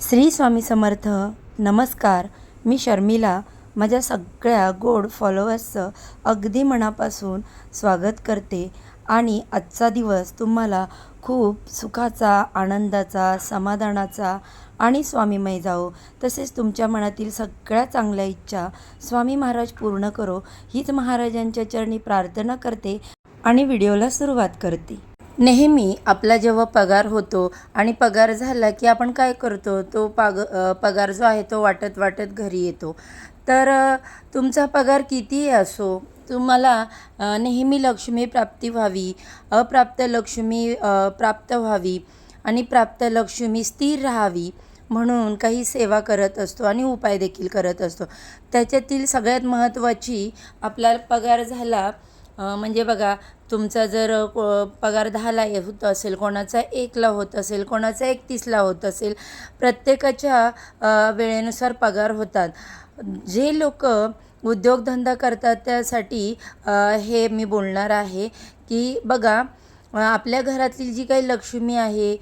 श्री स्वामी समर्थ नमस्कार. मी शर्मिला. माझ्या सगळ्या गोड फॉलोअर्सचं अगदी मनापासून स्वागत करते. आणि आजचा दिवस तुम्हाला खूप सुखाचा आनंदाचा समाधानाचा आणि स्वामीमय जाओ तसेच तुमच्या मनातील सगळ्या चांगल्या इच्छा स्वामी महाराज पूर्ण करो. हीच महाराजांच्या चरणी प्रार्थना करते आणि व्हिडिओला सुरुवात करते. नेहमी आपला जेव्हा पगार होतो आणि पगार झाला की आपण काय करतो तो पाग पगार जो आहे तो वाटत वाटत घरी येतो. तर तुमचा पगार कितीही असो तुम्हाला नेहमी लक्ष्मी प्राप्ती व्हावी अप्राप्त लक्ष्मी प्राप्त व्हावी आणि प्राप्त लक्ष्मी स्थिर राहावी म्हणून काही सेवा करत असतो आणि उपाय देखील करत असतो. त्याच्यातील सगळ्यात महत्त्वाची आपला पगार झाला म्हणजे बघा तुमचा जर को पगार दहाला ये- होत असेल कोणाचा एकला होत असेल कोणाचा एकतीसला होत असेल प्रत्येकाच्या वेळेनुसार पगार होतात. जे लोक उद्योगधंदा करतात त्यासाठी हे मी बोलणार आहे की बघा आपल्या घरातली जी काही लक्ष्मी आहे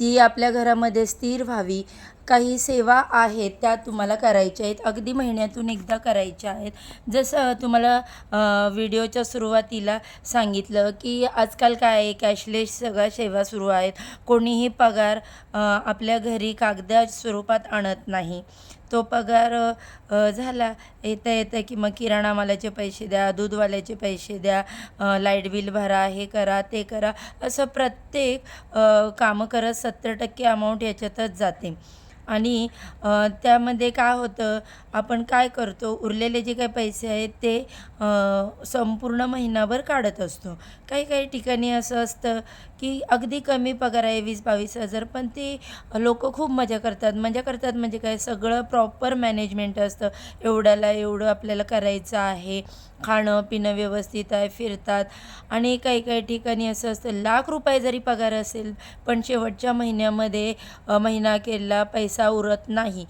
ती आपल्या घरामध्ये स्थिर व्हावी. काही सेवा आहेत त्या तुम्हाला करायच्या आहेत. अगदी महिन्यातून एकदा करायच्या आहेत. जसं तुम्हाला व्हिडिओच्या सुरुवातीला सांगितलं की आजकाल काय आहे कॅशलेस सगळ्या सेवा सुरू आहेत. कोणीही पगार आपल्या घरी कागदा स्वरूपात आणत नाही. तो पगार झाला. येता येतं की मग किराणा मालाचे पैसे द्या दूधवाल्याचे पैसे द्या लाइट बिल भरा हे करा ते करा. असं प्रत्येक कामं करत सत्तर टक्के अमाऊंट याच्यातच जाते. आणि त्यामध्ये काय होतं आपण काय करतो उरलेले जे काही पैसे आहेत ते संपूर्ण महिनाभर काढत असतो. काही काही ठिकाणी असं असतं की अगदी कमी पगार आहे वीस बावीस हजार पण ते लोक खूप मजा करतात. मजा करतात म्हणजे काय सगळं प्रॉपर मॅनेजमेंट असतं. एवढ्याला एवढं आपल्याला करायचं आहे. खाणं पिणं व्यवस्थित आहे फिरतात. आणि काही काही ठिकाणी असं असतं लाख रुपये जरी पगार असेल पण शेवटच्या महिन्यामध्ये महिना केलेला पैसा उरत नाही.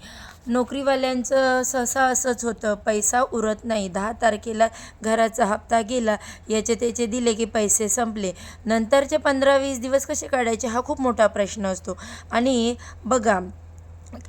नोकरीवाल्यांचं सहसा असंच होतं पैसा उरत नाही. दहा तारखेला घराचा हप्ता गेला याचे त्याचे दिले की पैसे संपले. नंतरचे पंधरा वीस दिवस कसे काढायचे हा खूप मोठा प्रश्न असतो. आणि बघा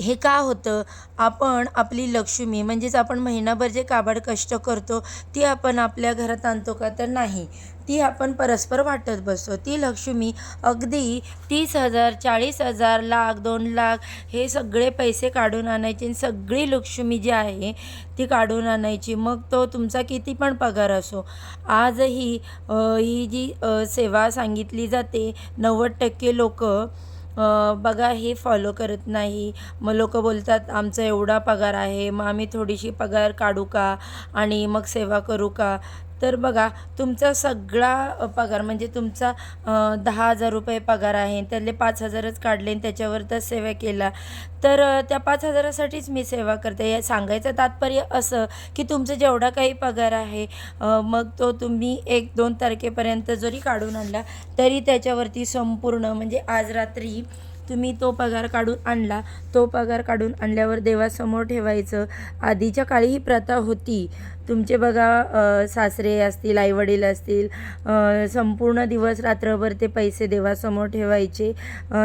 हे का होतं? आपण आपली लक्ष्मी म्हणजेच आपण महिनाभर जे काबाड कष्ट करतो ती आपण आपल्या घरात आणतो का? तर नाही. ती आपण परस्पर वाटत बसतो. ती लक्ष्मी अगदी तीस हजार चाळीस हजार लाख दोन लाख हे सगळे पैसे काढून आणायचे आणि सगळी लक्ष्मी जी आहे ती काढून आणायची. मग तो तुमचा किती पण पगार असो. आजही ही जी सेवा सांगितली जाते नव्वद टक्के लोक बघा हे फॉलो करत नाही. मग लोक बोलतात आमचा एवढा पगार आहे मग आम्ही थोडीशी पगार काढू का? आणि मग सेवा करू का? तर बघा तुमचा सगळा पगार म्हणजे तुमचा दहा हजार रुपये पगार आहे त्यातले पाच हजारच काढले आणि त्याच्यावर तर सेवा केला. तर त्या पाच हजारासाठीच मी सेवा करते. या सांगायचं तात्पर्य असं की तुमचं जेवढा काही पगार आहे मग तो तुम्ही एक दोन तारखेपर्यंत जरी काढून आणला तरी त्याच्यावरती संपूर्ण म्हणजे आज रात्री तुम्ही तो पगार काढून आणला तो पगार काढून आणल्यावर देवासमोर ठेवायचं. आधीच्या काळी ही प्रथा होती. तुमचे बघा सासरे असतील आईवडील असतील संपूर्ण दिवस रात्रभर ते पैसे देवासमोर ठेवायचे.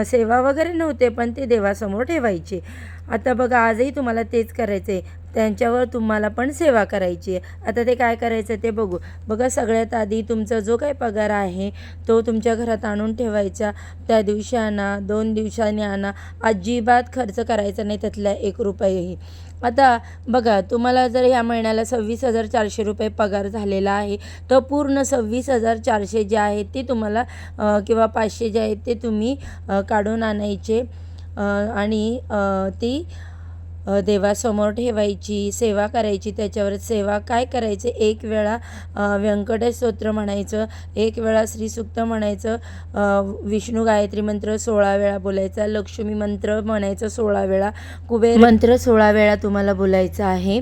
सेवा वगैरे नव्हते पण ते देवासमोर ठेवायचे. आता बघा आजही तुम्हाला तेच करायचं आहे त्यांच्यावर तुम्हाला पण सेवा करायची आहे. आता ते काय करायचं ते बघू. बघा सगळ्यात आधी तुमचा जो काही पगार आहे तो तुमच्या घरात आणून ठेवायचा. त्या दिवशी आणा दोन दिवसांनी आणा. अजिबात खर्च करायचा नाही त्यातला एक रुपयेही. आता बघा तुम्हाला जर ह्या महिन्याला सव्वीस हजार चारशे रुपये पगार झालेला आहे तर पूर्ण सव्वीस हजार चारशे जे आहेत ते तुम्हाला किंवा पाचशे जे आहेत ते तुम्ही काढून आणायचे. आणि ती देवासमोर ठेवायची सेवा करायची त्याच्यावर सेवा काय करायचे? एक वेळा व्यंकटेश स्तोत्र म्हणायचं एक वेळा श्रीसुक्त म्हणायचं विष्णू गायत्री मंत्र सोळा वेळा बोलायचा लक्ष्मी मंत्र म्हणायचं सोळा वेळा कुबेर मंत्र सोळा वेळा तुम्हाला बोलायचं आहे.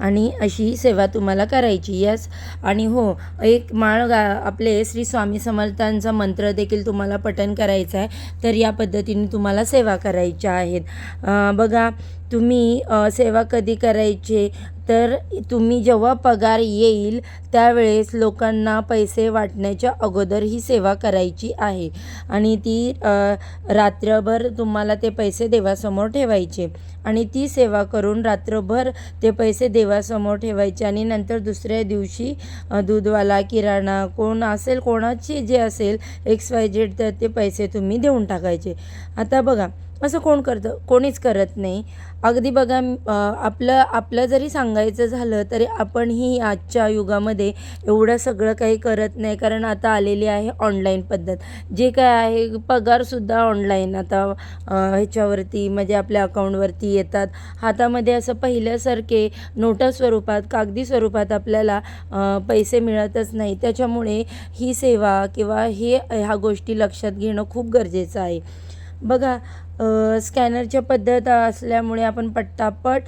आणि अशी सेवा तुम्हाला करायची. यस आणि हो एक माळ गा आपले श्री स्वामी समर्थांचा मंत्र देखील तुम्हाला पठन करायचं आहे. तर या पद्धतीने तुम्हाला सेवा करायच्या आहेत. बघा तुम्ही सेवा कधी करायचे? तर तुम्ही जेव्हा पगार येईल त्यावेळेस लोकांना पैसे वाटण्याच्या अगोदर ही सेवा करायची आहे. आणि ती रात्रभर तुम्हाला ते पैसे देवासमोर ठेवायचे. आणि ती सेवा करून रात्रभर ते पैसे देवासमोर ठेवायचे. आणि नंतर दुसऱ्या दिवशी दूधवाला किराणा कोण असेल कोणाची जे असेल एक्स वाय झेड तर ते पैसे तुम्ही देऊन टाकायचे. आता बघा असं कोण करतं? कोणीच करत नाही. अगदी बघा आपलं आपलं जरी सांगायचं झालं तरी आपणही आजच्या युगामध्ये एवढं सगळं काही करत नाही. कारण आता आलेली आहे ऑनलाईन पद्धत. जे काय आहे पगारसुद्धा ऑनलाईन. आता ह्याच्यावरती म्हणजे आपल्या अकाऊंटवरती येतात. हातामध्ये असं पहिल्यासारखे नोटा स्वरूपात कागदी स्वरूपात आपल्याला पैसे मिळतच नाही. त्याच्यामुळे ही सेवा किंवा हे ह्या गोष्टी लक्षात घेणं खूप गरजेचं आहे. बघा स्कॅनरच्या पद्धत असल्यामुळे आपण पट्टापट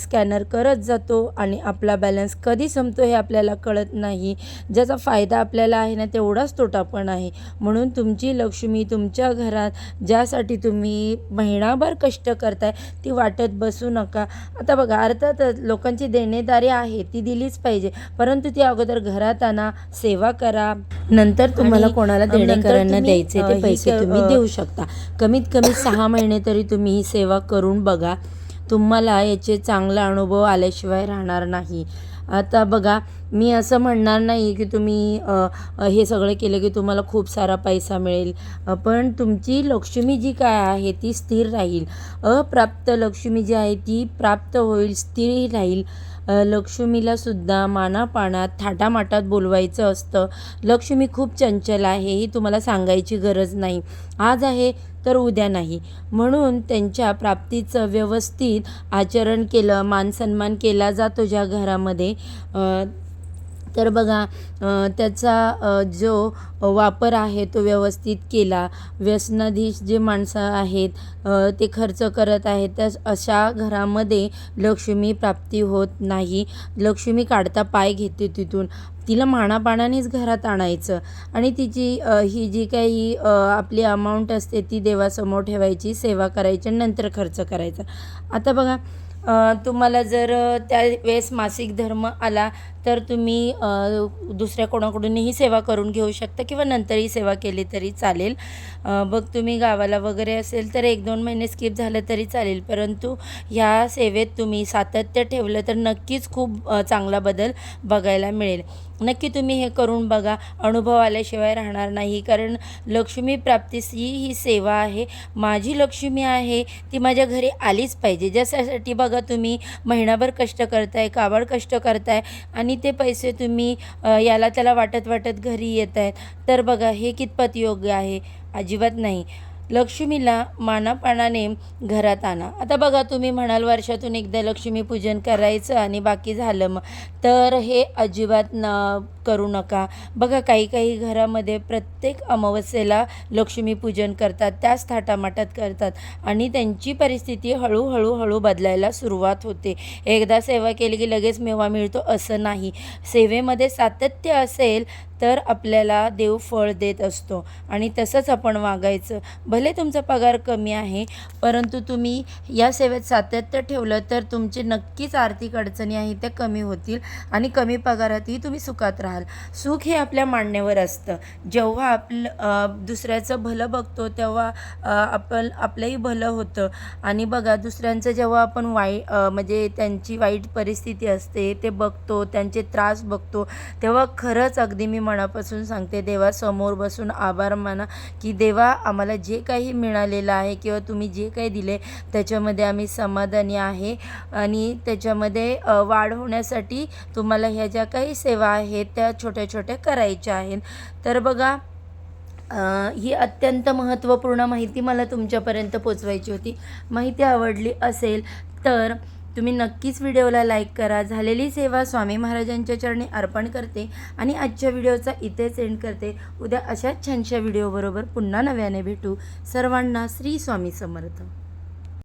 स्कॅनर करत जातो आणि आपला बॅलन्स कधी संपतो हे आपल्याला कळत नाही. ज्याचा फायदा आपल्याला आहे ना तेवढाच तोटा पण आहे. म्हणून तुमची लक्ष्मी तुमच्या घरात ज्यासाठी तुम्ही महिनाभर कष्ट करताय ती वाटत बसू नका. आता बघा अर्थातच लोकांची देणेदारी आहे ती दिलीच पाहिजे. परंतु ती अगोदर घरात आणा सेवा करा. नंतर तुम्हाला कोणाला देणेकरांना द्यायचे ते पैसे तुम्ही देऊ शकता. कमीत कमी सहा महिने तरी तुम्ही ही सेवा करून बघा. तुम्हाला याचे चांगला अनुभव आल्याशिवाय राहणार नाही. आता बघा मी असं म्हणणार नाही की तुम्ही हे सगळं केलं की तुम्हाला खूप सारा पैसा मिळेल. पण तुमची लक्ष्मी जी काय आहे ती स्थिर राहील. अप्राप्त लक्ष्मी जी आहे ती प्राप्त होईल स्थिर राहील. लक्ष्मीलासुद्धा लक्ष्मीला सुद्धा मानापानात थाटामाटात बोलवायचं असतं. लक्ष्मी खूप चंचल आहे ही तुम्हाला सांगायची गरज नाही. आज आहे तर उद्या नाही. म्हणून त्यांच्या प्राप्तीचं व्यवस्थित आचरण केलं मानसन्मान केला जातो ज्या घरामध्ये. तर बघा त्याचा जो वापर आहे तो व्यवस्थित केला. व्यसनाधीश जे माणसं आहेत ते खर्च करत आहेत त्या अशा घरामध्ये लक्ष्मी प्राप्ती होत नाही. लक्ष्मी काढता पाय घेते तिथून. तिला मानापानानेच घरात आणायचं. आणि तिची ही जी काही आपली अमाऊंट असते ती देवासमोर ठेवायची सेवा करायची नंतर खर्च करायचा. आता बघा तुम्हाला जर त्या त्यावेळेस मासिक धर्म आला तर तुम्ही दुसऱ्या कोणाकडूनही सेवा करून घेऊ शकता किंवा नंतरही सेवा केली तरी चालेल. बघ तुम्ही गावाला वगैरे असेल तर एक दोन महिने स्किप झालं तरी चालेल. परंतु ह्या सेवेत तुम्ही सातत्य ठेवलं तर नक्कीच खूप चांगला बदल बघायला मिळेल. नक्की तुम्ही हे करून बघा. अनुभव आल्याशिवाय राहणार नाही. कारण लक्ष्मी प्राप्तीस ही ही सेवा आहे. माझी लक्ष्मी आहे ती माझ्या घरी आलीच पाहिजे. ज्यासाठी बघा तुम्ही महिनाभर कष्ट करताय काबाड कष्ट करताय आणि ते पैसे तुम्ही याला त्याला वाटत वाटत घरी येत आहेत. तर बघा हे कितपत योग्य आहे? अजिबात नाही. लक्ष्मीला मानापानाने घरात आणा. आता बघा तुम्ही म्हणाल वर्षातून एकदा लक्ष्मीपूजन करायचं आणि बाकी झालं मग. तर हे अजिबात न करू नका. बघा काही काही घरामध्ये प्रत्येक अमावस्येला लक्ष्मीपूजन करतात त्याच थाटामाटात करतात आणि त्यांची परिस्थिती हळूहळू हळू बदलायला सुरुवात होते. एकदा सेवा केली की लगेच मेवा मिळतो असं नाही. सेवेमध्ये सातत्य असेल तर आपल्याला देव फळ देत असतो आणि तसंच आपण वागायचं. भले तुमचा पगार कमी आहे परंतु तुम्ही या सेवेत सातत्य ठेवलं तर तुमचे नक्कीच आर्थिक अडचणी आहेत त्या कमी होतील आणि कमी पगारातही तुम्ही सुखात राहाल सुख हे आपल्या मांडण्यावर असतं. जेव्हा आपलं दुसऱ्याचं भलं बघतो तेव्हा आपण आपलंही भलं होतं. आणि बघा दुसऱ्यांचं जेव्हा आपण वाई म्हणजे त्यांची वाईट परिस्थिती असते ते बघतो त्यांचे त्रास बघतो तेव्हा खरंच अगदी मी मनापासून सांगते देवासमोर बसून आभार माना की देवा आम्हाला जे काही मिळालेलं आहे किंवा तुम्ही जे काही दिले त्याच्यामध्ये आम्ही समाधानी आहे. आणि त्याच्यामध्ये वाढ होण्यासाठी तुम्हाला ह्या ज्या काही सेवा आहेत त्या छोट्या छोट्या करायच्या आहेत. तर बघा ही अत्यंत महत्त्वपूर्ण माहिती मला तुमच्यापर्यंत पोचवायची होती. माहिती आवडली असेल तर तुम्ही नक्कीच व्हिडिओला लाईक करा. झालेली सेवा स्वामी महाराजांच्या चरणी अर्पण करते आणि आजच्या व्हिडिओचा इथेच एंड करते. उद्या अशाच छानशा व्हिडिओबरोबर पुन्हा नव्याने भेटू. सर्वांना श्री स्वामी समर्थ.